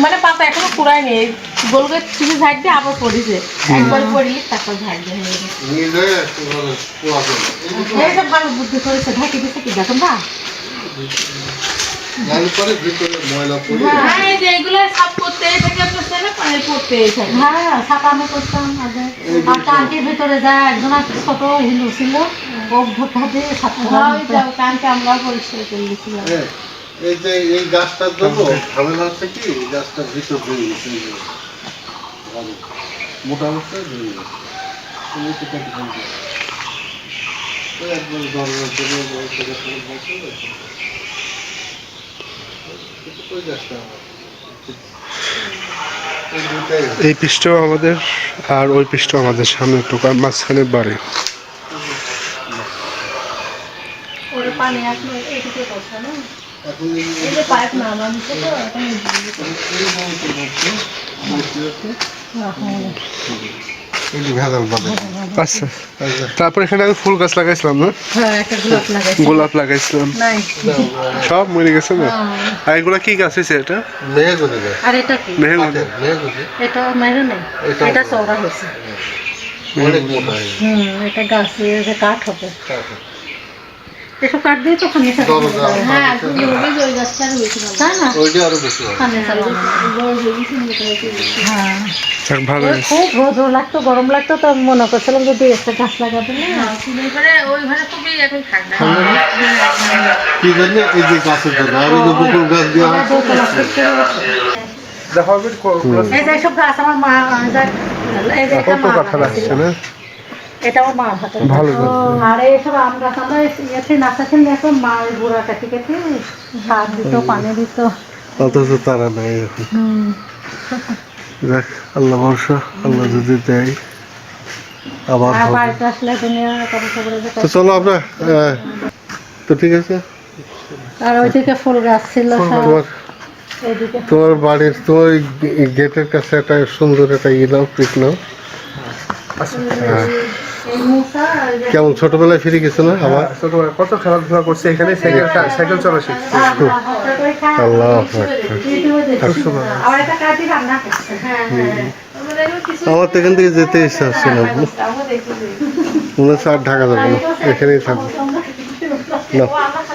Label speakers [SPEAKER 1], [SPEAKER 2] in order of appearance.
[SPEAKER 1] মানে পাতা এখনও পুরাই নেই। গোল করে কিছু ঝাড় দিয়ে আবার পড়িছে একবার পড়লি তারপর ঝাড় দিয়ে হয়ে গেছে ভালো বুদ্ধি করেছে। ঢাকি দিছে কি? দেখুন না।
[SPEAKER 2] ভিতরে
[SPEAKER 1] হ্যাঁ
[SPEAKER 3] হ্যাঁ ছাপানো করতাম আর টাঙ্কির ভিতরে যায় একজন ছোট হিন্দু ছিল ও ভোটা দিয়ে
[SPEAKER 1] হ্যাঁ কানকে আমরা পরিষ্কার করে দিয়েছিলাম
[SPEAKER 2] হ্যাঁ, এই যে এই ঝামেলা হচ্ছে কি এই গাছটার ভিতর গেছে। মোটা অবস্থায় গেছে। একবার জন্য ওই গাছটা এই
[SPEAKER 4] পৃষ্ঠও আমাদের আর ওই পৃষ্ঠ আমাদের সামনে টোকার মাঝখানে বাড়ি
[SPEAKER 1] ওর পানি আসলো এদিকে করছে না
[SPEAKER 2] এখন এই
[SPEAKER 1] এই যে পাইপ না নামিছে তো এখন এই দিকে।
[SPEAKER 2] এই বলতে বলতে বলতে আছে। এই যে ভেজাল বাদে
[SPEAKER 4] আচ্ছা। তারপর এখানে আমি ফুল গাছ লাগাইছিলাম না?
[SPEAKER 1] হ্যাঁ গোলাপ
[SPEAKER 4] লাগাইছিলাম। সব মরে গেছে না? আর এগুলা কি গাছ হয়েছে এটা?
[SPEAKER 1] আর এটা কি? এটা মেরু নেই
[SPEAKER 2] এটা-
[SPEAKER 1] চওড়া হয়েছে।
[SPEAKER 2] অনেক মোটা হয়ে গেছে।
[SPEAKER 1] হুম এটা গাছ কাঠ হবে। এসব কাঠ দিয়ে তো হ্যাঁ তাই না?
[SPEAKER 2] ওইটা আরও বেশি হয়
[SPEAKER 1] হ্যাঁ।
[SPEAKER 3] খুব রোদ লাগতো গরম লাগতো তো আমি মনে করছিলাম যদি একটা গাছ লাগাবে না।
[SPEAKER 1] ওই ঘরে খুবই এখন ঠান্ডা।
[SPEAKER 2] কি জন্য এই যে গাছের জন্য আর ওই গাছ
[SPEAKER 4] দেখা হবে
[SPEAKER 3] এই যে সব গাছ আমার মা এই যে এটা
[SPEAKER 4] কত
[SPEAKER 3] মার
[SPEAKER 4] কথা
[SPEAKER 3] হাতে।
[SPEAKER 4] লাগছে
[SPEAKER 3] ছিল।
[SPEAKER 4] না
[SPEAKER 3] এটা মার হাতে
[SPEAKER 4] ভালো
[SPEAKER 3] আর গাছ আমরা ইয়েতে নাচাচ্ছেন দেখো মা ওই গোড়া কাটি কেটে সার দিত পানি দিত।
[SPEAKER 2] অথচ তারা নাই এখন।
[SPEAKER 4] যাক আল্লাহ ভরসা আল্লাহ যদি দেয়
[SPEAKER 2] আবার তো চলো আমরা তো ঠিক আছে।
[SPEAKER 3] আর ওইদিকে ফুল গাছ ছিল
[SPEAKER 2] তোমার তোমার বাড়ির ওই গেটের কাছে একটা সুন্দর একটা ই নাও পিক নাও। হ্যাঁ। কেমন? ছোটবেলায় ফিরে গেছে না আমার
[SPEAKER 4] ছোটবেলায় কত খেলাধুলা করছে এখানে সাইকেল সাইকেল চলা শিখছে।
[SPEAKER 3] হ্যাঁ, হ্যাঁ, হ্যাঁ,
[SPEAKER 2] আল্লাহ
[SPEAKER 1] হ্যাঁ। হ্যাঁ
[SPEAKER 2] আমার তো এখান থেকে যেতে ইচ্ছা হচ্ছে না। মনে হচ্ছে আর ঢাকা যাব না। এখানেই থাকব। না।